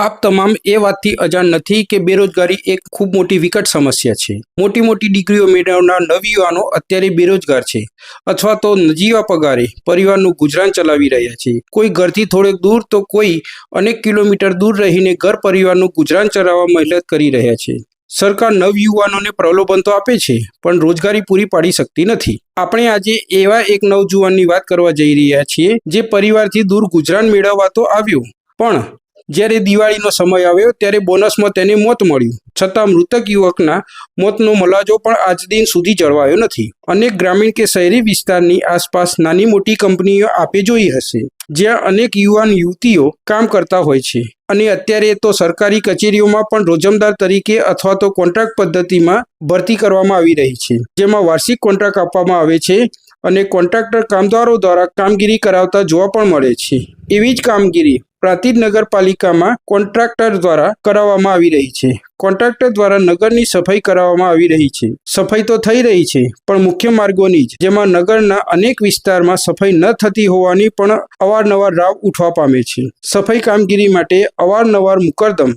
આપ તમામ એ વાતથી અજાણ નથી કે બેરોજગારી એક ખૂબ મોટી વિકટ સમસ્યા છે. મોટી મોટી ડિગ્રીઓ મેળવનાર નવયુવાનો અત્યારે બેરોજગાર છે. અથવા તો નજીવા પગારે પરિવારનું ગુજરાન ચલાવી રહ્યા છે. કોઈ ઘરથી થોડેક દૂર તો કોઈ અનેક કિલોમીટર દૂર રહીને ઘર પરિવારનું ગુજરાન ચલાવવા મહેનત કરી રહ્યા છે. સરકાર નવયુવાનોને પ્રલોભન તો આપે છે, પણ રોજગારી પૂરી પાડી શકતી નથી. આપણે આજે એવા એક નવજુવાનની વાત કરવા જઈ રહ્યા છીએ, જે પરિવારથી દૂર ગુજરાન મેળવવા તો આવ્યું. પણ જ્યારે દિવાળીનો સમય આવ્યો ત્યારે બોનસમાં તેને મોત મળ્યું. છતાં મૃતક યુવકના મોતનો મલાજો પણ આજ દિન સુધી જળવાયો નથી. અનેક ગ્રામીણ કે શહેરી વિસ્તારની આસપાસ નાની મોટી કંપનીઓ આપે જોઈ હશે, જ્યાં અનેક યુવાન યુવતીઓ કામ કરતા હોય છે. અને અત્યારે તો સરકારી કચેરીઓમાં પણ રોજમદાર તરીકે અથવા તો કોન્ટ્રાક્ટ પદ્ધતિમાં ભરતી કરવામાં આવી રહી છે, જેમાં વાર્ષિક કોન્ટ્રાક્ટ આપવામાં આવે છે. અને કોન્ટ્રાક્ટર કામદારો દ્વારા કામગીરી કરાવતા જોવા પણ મળે છે. એવી જ કામગીરી પ્રાંતિજ નગરપાલિકામાં કોન્ટ્રાક્ટર દ્વારા કરાવવામાં આવી રહી છે. કોન્ટ્રાક્ટર દ્વારા નગરની સફાઈ કરાવવામાં આવી રહી છે. સફાઈ તો થઈ રહી છે, પણ મુખ્ય માર્ગોની જ, જેમાં નગરના અનેક વિસ્તારમાં સફાઈ ન થતી હોવાની પણ અવારનવાર રાવ ઉઠવા પામે છે. સફાઈ કામગીરી માટે અવારનવાર મુકરદમ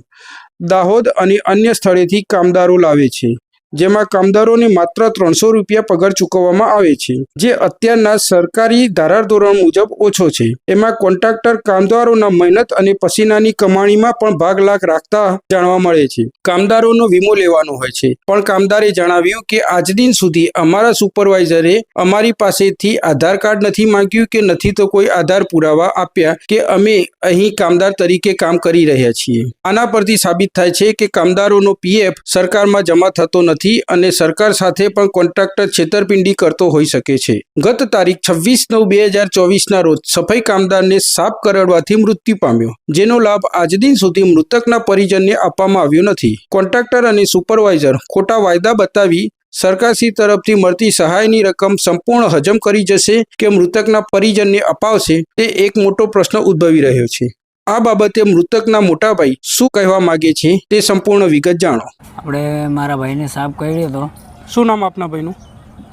દાહોદ અને અન્ય સ્થળેથી કામદારો લાવે છે. જેમાં કામદારોને માત્ર ત્રણસો રૂપિયા પગાર ચૂકવવામાં આવે છે, જે અત્યારના સરકારી ધારાધોરણ મુજબ ઓછો છે. એમાં કોન્ટ્રાક્ટર કામદારોના મહેનત અને પસીનાની કમાણીમાં પણ ભાગ લાગ રાખતા જાણવા મળે છે. કામદારોનો વીમો લેવાનો હોય છે. પણ કામદારે જણાવ્યું કે આજ દિન સુધી અમારા સુપરવાઇઝરે અમારી પાસેથી આધાર કાર્ડ નથી માંગ્યું કે નથી તો કોઈ આધાર પુરાવા આપ્યા કે અમે અહીં કામદાર તરીકે કામ કરી રહ્યા છીએ. આના પરથી સાબિત થાય છે કે કામદારોનો પીએફ સરકારમાં જમા થતો નથી. અને સરકાર સાથે પણ કોન્ટ્રાક્ટર છેતરપિંડી કરતો હોઈ શકે છે. ગત તારીખ છવ્વીસ નવ બે હજાર ચોવીસના રોજ સફાઈ કામદારને સાપ કરડવાથી મૃત્યુ પામ્યો, જેનો લાભ આજ દિન સુધી મૃતકના પરિજનને આપવામાં આવ્યો નથી. કોન્ટ્રાક્ટર અને સુપરવાઇઝર ખોટા વાયદા બતાવી સરકારશ્રી તરફથી મળતી સહાયની રકમ સંપૂર્ણ હજમ કરી જશે કે મૃતકના પરિજનને અપાવશે તે એક મોટો પ્રશ્ન ઉદ્ભવી રહ્યો છે. આ બાબતે મૃતકના મોટાભાઈ શું કહેવા માંગે છે તે સંપૂર્ણ વિગત જાણો. આપણે મારા ભાઈને સાપ કર્યો હતો શું નામ આપના ભાઈનું?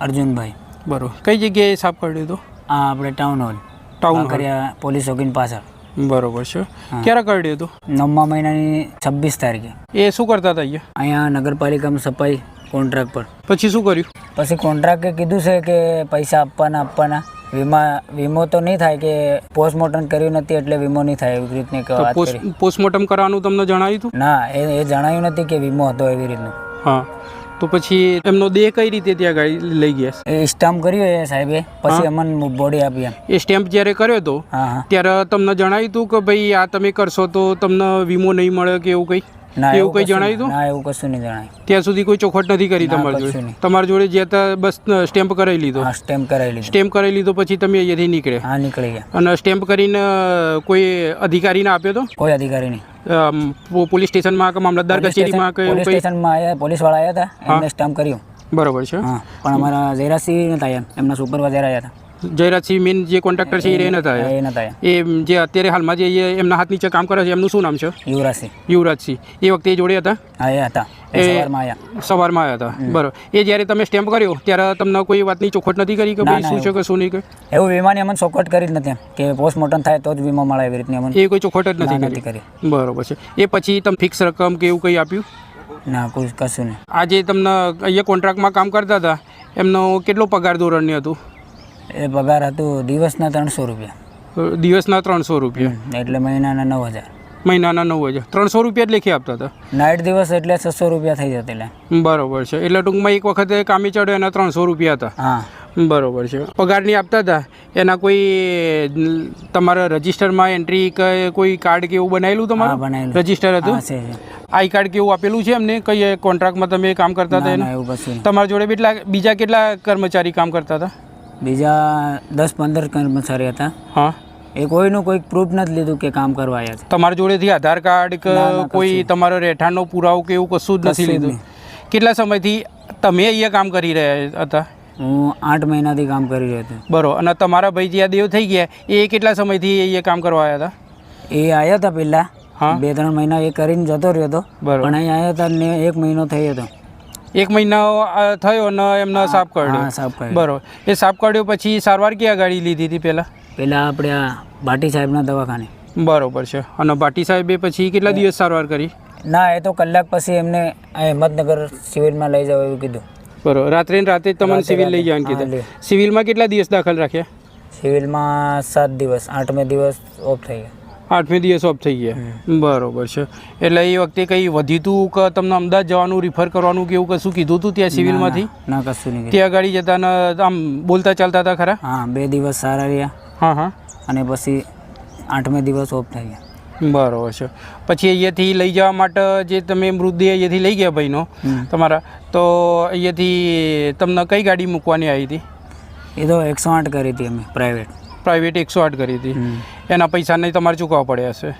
અર્જુનભાઈ. બરોબર. કઈ જગ્યાએ સાફ કર્યો હતો આ આપણે ટાઉન હોલ ટાઉન કર્યા પોલીસ ચોકીની પાછળ. બરોબર છે. ક્યારે કરડ્યું હતો નવમા મહિનાની છવ્વીસ તારીખે. એ શું કરતા હતા અહીંયા? અહીંયા નગરપાલિકામાં સફાઈ કોન્ટ્રાક્ટ પર. પછી શું કર્યું? પછી કોન્ટ્રાક્ટે કીધું છે કે પૈસા આપવાના આપવાના. વીમા વીમો તો નહીં થાય કે પોસ્ટમોર્ટમ કર્યું નથી એટલે વીમો નહીં થાય એવી રીતની વાત પોસ્ટ પોસ્ટમોર્ટમ કરવાનું તમને જણાવ્યું હતું? ના એ એ જણાવ્યું નથી કે વીમો હતો એવી રીતનું. હા. તો પછી એમનો દેહ કઈ રીતે ત્યાં લઈ ગયા? એ સ્ટેમ્પ કર્યો એ સાહેબે પછી અમને બોડી આપી એમ. એ સ્ટેમ્પ જ્યારે કર્યો હતો ત્યારે તમને જણાવ્યું હતું કે ભાઈ આ તમે કરશો તો તમને વીમો નહીં મળે કે એવું કંઈ? ના એવું કંઈ જણાવ્યું હતું ના એવું કશું નહીં જણાય. ત્યાં સુધી કોઈ ચોખવટ નથી કરી તમારી જોડે? તમારી જોડે જે હતા બસ સ્ટેમ્પ કરાવી લીધો? હા સ્ટેમ્પ કરાવી લીધો. સ્ટેમ્પ કરાવી લીધો પછી તમે અહીંયાથી નીકળે હા નીકળી ગયા. અને સ્ટેમ્પ કરીને કોઈ અધિકારીને આપ્યો તો? કોઈ અધિકારી નહીં. પોલીસ સ્ટેશનમાં કે મામલતદાર કચેરીમાં કે પોલીસ સ્ટેશનમાં આવ્યા પોલીસવાળા આવ્યા હતા એમને સ્ટેમ્પ કર્યું. બરોબર છે. હા પણ અમારા જયરાજસિંહ નતા આવ્યા એમના સુપરવાઇઝર આવ્યા હતા. જયરાજસિંહ મેન જે કોન્ટ્રાક્ટર છે એ નતા. એ નતા. એ જે અત્યારે હાલમાં જે એમના હાથ નીચે કામ કરે છે એમનું શું નામ છે? યુવરાજસિંહ. યુવરાજસિંહ. એ વખતે એ જોડે હતા? હા એ હતા. એ સવારમાં આવ્યા હતા. બરોબર. એ જ્યારે તમે સ્ટેમ્પ કર્યો ત્યારે તમને કોઈ વાતની ચોખવટ નથી કરી કે ભાઈ શું છે કે શું નહીં કે એવું વીમાની અમને ચોખવટ કરી જ નથી કે પોસ્ટમોર્ટમ થાય તો જ વીમો મળે એવી રીતની અમને એ કોઈ ચોખવટ જ નથી કરી. બરોબર છે. એ પછી તમે ફિક્સ રકમ કે એવું કંઈ આપ્યું? ના કોઈ કશું નહીં. આજે તમને અહીંયા કોન્ટ્રાક્ટમાં કામ કરતા હતા એમનો કેટલો પગાર ધોરણની હતું? એ પગાર હતું દિવસના ત્રણસો રૂપિયા. દિવસના ત્રણસો રૂપિયા. એટલે મહિનાના નવ હજાર. મહિનાના નવ હજાર. ત્રણસો રૂપિયા જ લેખી આપતા હતા? નાઇટ દિવસ એટલે છસો રૂપિયા થઈ જતા એટલે. બરોબર છે. એટલે ટૂંકમાં એક વખતે કામે ચડ્યો એના ત્રણસો રૂપિયા હતા. હા. બરોબર છે. પગારની આપતા હતા. એના કોઈ તમારા રજિસ્ટરમાં એન્ટ્રી કોઈ કાર્ડ કે એવું બનાવેલું તમારું? બનાવેલું રજિસ્ટર હતું. આઈ કાર્ડ કેવું આપેલું છે એમને? કઈ કોન્ટ્રાક્ટમાં તમે કામ કરતા હતા એવું નહીં. તમારા જોડે કેટલા બીજા કેટલા કર્મચારી કામ કરતા હતા? બીજા દસ પંદર કર્મચારી હતા. હા. એ કોઈનું કોઈ પ્રૂફ નથી લીધું કે કામ કરવા આવ્યા છે. તમારા જોડેથી આધાર કાર્ડ કે કોઈ તમારો રહેઠાણનો પુરાવો કે એવું કશું જ નથી લીધું? કેટલા સમયથી તમે અહીંયા કામ કરી રહ્યા હતા? હું આઠ મહિનાથી કામ કરી રહ્યો હતો. બરો અને તમારા ભાઈ જે આ દેવ થઈ ગયા એ કેટલા સમયથી અહીંયા કામ કરવા આવ્યા હતા? એ આવ્યા હતા પહેલાં. હા. બે ત્રણ મહિના એ કરીને જતો રહ્યો હતો. બરોબર. પણ અહીં આવ્યા હતા ને એક મહિનો થયો હતો. એક મહિના થયો ને એમના સાપ કાઢ્યો. સાફ કાઢ્યો. બરોબર. એ સાપ કાઢ્યો પછી સારવાર ક્યાં ગાડી લીધી હતી પહેલાં? પહેલાં આપણે આ ભાટી સાહેબના દવાખાને. બરોબર છે. અને ભાટી સાહેબે પછી કેટલા દિવસ સારવાર કરી? ના એ તો કલાક પછી એમને અહેમદનગર સિવિલમાં લઈ જાવ એવું કીધું. બરોબર. રાત્રે ને રાતે જ તમને સિવિલ લઈ જવાનું કીધું. સિવિલમાં કેટલા દિવસ દાખલ રાખ્યા? સિવિલમાં સાત દિવસ આઠમે દિવસ ઓફ થઈ ગયા. આઠમે દિવસ ઓફ થઈ ગયા. બરોબર છે. એટલે એ વખતે કંઈ વધ્યું હતું કે તમને અમદાવાદ જવાનું રિફર કરવાનું કે એવું કશું કીધું હતું ત્યાં સિવિલમાંથી? ના, કશું નહીં ત્યાં ગાડી જતા ને આમ બોલતા ચાલતા હતા ખરા? હા બે દિવસ સારા રહ્યા. હા હા. અને પછી આઠમે દિવસ ઓફ થઈ ગયા. બરાબર છે. પછી અહીંયાથી લઈ જવા માટે જે તમે મૃતદેહ અહીંયાથી લઈ ગયા ભાઈનો તમારા તો અહીંયાથી તમને કઈ ગાડી મૂકવાની આવી હતી? એ તો એકસો આઠ કરી હતી અમે પ્રાઇવેટ પ્રાઇવેટ એકસો આઠ કરી હતી. એના પૈસા નહીં તમારે ચૂકવવા પડ્યા હશે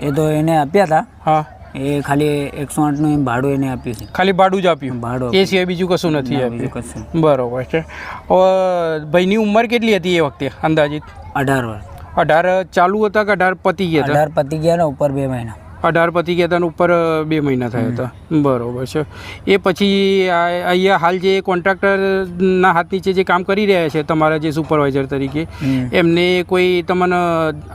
એ તો એને આપ્યા હતા? હા. એ ખાલી એકસો આઠનું એમ ભાડું એને આપ્યું છે. ખાલી ભાડું જ આપ્યું. ભાડું એ સિવાય બીજું કશું નથી આપ્યું. કશું બરોબર છે. ભાઈની ઉંમર કેટલી હતી એ વખતે અંદાજિત? અઢાર વર્ષ. અઢાર ચાલુ હતા કે અઢાર પતી ગયા અઢાર પતી ગયા ને ઉપર બે મહિના. અઢાર પતિ ગયા ઉપર બે મહિના થયા હતા. બરાબર છે. એ પછી અહીંયા હાલ જે કોન્ટ્રાક્ટરના હાથ નીચે જે કામ કરી રહ્યા છે તમારા જે સુપરવાઇઝર તરીકે એમને કોઈ તમને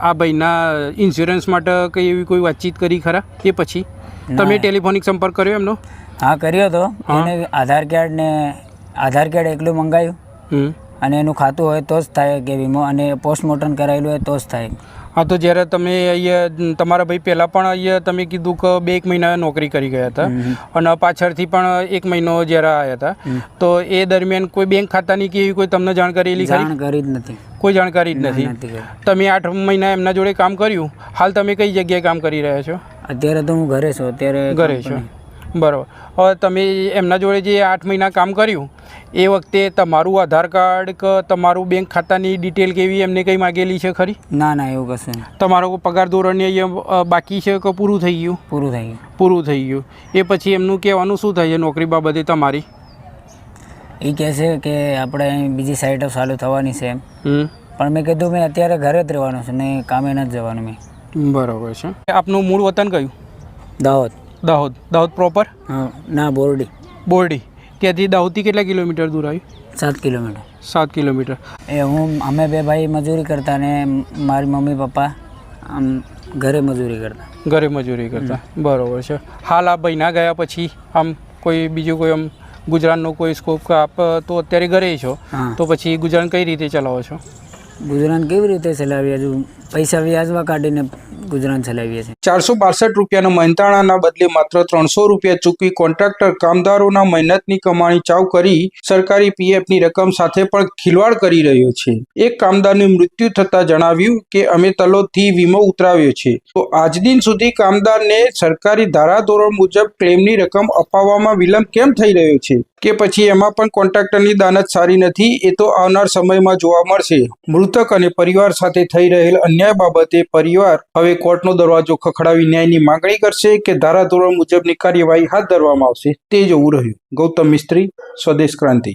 આ ભાઈના ઇન્સ્યોરન્સ માટે કઈ એવી કોઈ વાતચીત કરી ખરા? એ પછી? તમે ટેલિફોનિક સંપર્ક કર્યો એમનો? હા કર્યો હતો. એને આધાર કાર્ડ ને આધાર કાર્ડ એકલું મંગાવ્યું અને એનું ખાતું હોય તો જ થાય કે વીમો અને પોસ્ટમોર્ટમ કરાયેલું હોય તો જ થાય. હા તો જ્યારે તમે અહીંયા તમારા ભાઈ પહેલાં પણ અહીંયા તમે કીધું કે બે એક મહિના નોકરી કરી ગયા હતા. અને પાછળથી પણ એક મહિનો જ્યારે આવ્યા હતા. તો એ દરમિયાન કોઈ બેંક ખાતાની કે એવી કોઈ તમને જાણકારી એલી જાણકારી જ નથી. કોઈ જાણકારી જ નથી. તમે આઠ મહિના એમના જોડે કામ કર્યું? હાલ તમે કઈ જગ્યાએ કામ કરી રહ્યા છો? અત્યારે તો હું ઘરે છું. અત્યારે ઘરે છો. બરાબર. હવે તમે એમના જોડે જે આઠ મહિના કામ કર્યું એ વખતે તમારું આધાર કાર્ડ કે તમારું બેંક ખાતાની ડિટેલ કેવી એમને કંઈ માગેલી છે ખરી? ના ના એવું કશે તમારો પગાર ધોરણની બાકી છે કે પૂરું થઈ ગયું? પૂરું થઈ ગયું. પૂરું થઈ ગયું. એ પછી એમનું કહેવાનું શું થાય છે નોકરી બાબતે તમારી? એ કહે છે કે આપણે બીજી સાઈડ ચાલુ થવાની છે એમ. પણ મેં કીધું મેં અત્યારે ઘરે જ રહેવાનું છે ને કામે નથી જવાનું મેં. બરાબર છે. આપનું મૂળ વતન કયું? દાહોદ. દાહોદ. દાહોદ પ્રોપર હા ના બોરડી. બોરડી. ત્યાંથી દાહોદથી કેટલા કિલોમીટર દૂર આવ્યું? સાત કિલોમીટર. સાત કિલોમીટર. એ હું અમે બે ભાઈ મજૂરી કરતા ને મારી મમ્મી પપ્પા આમ ઘરે મજૂરી કરતા. ઘરે મજૂરી કરતા. બરોબર છે. હાલ આ ભાઈ ના ગયા પછી આમ કોઈ બીજું કોઈ આમ ગુજરાતનો કોઈ સ્કોપ આપ તો અત્યારે ઘરે છો તો પછી ગુજરાન કઈ રીતે ચલાવો છો? ગુજરાત કેવી રીતે ચલાવીએ? હજુ પૈસા વ્યાજમાં કાઢીને ગુજરાન ચલાવીએ છીએ. ચારસો બાસઠ રૂપિયાના મહેનતાણાના બદલે માત્ર ત્રણસો રૂપિયા ચૂકવી કોન્ટ્રાક્ટર કામદારોના મહેનતની કમાણી ચાવ કરી સરકારી પીએફની રકમ સાથે પણ ખિલવાડ કરી રહ્યો છે. એક કામદારનું મૃત્યુ થતા જણાવ્યું કે અમે તલોદથી વીમો ઉતરાવ્યો છે. તો આજ દિન સુધી કામદારને સરકારી ધારાધોરણ મુજબ ક્લેમની રકમ અપાવવામાં વિલંબ કેમ થઈ રહ્યો છે? કે પછી એમાં પણ કોન્ટ્રાક્ટરની દાનત સારી નથી, એ તો આવનાર સમયમાં જોવા મળશે. મૃતક અને પરિવાર સાથે થઈ રહેલ અન્યાય બાબતે પરિવાર હવે કોર્ટનો દરવાજો ખખડાવી ન્યાયની માંગણી કરશે કે ધારાધોરણ મુજબની કાર્યવાહી હાથ ધરવામાં આવશે. તે જોવું રહ્યું. ગૌતમ મિસ્ત્રી, સ્વદેશ ક્રાંતિ.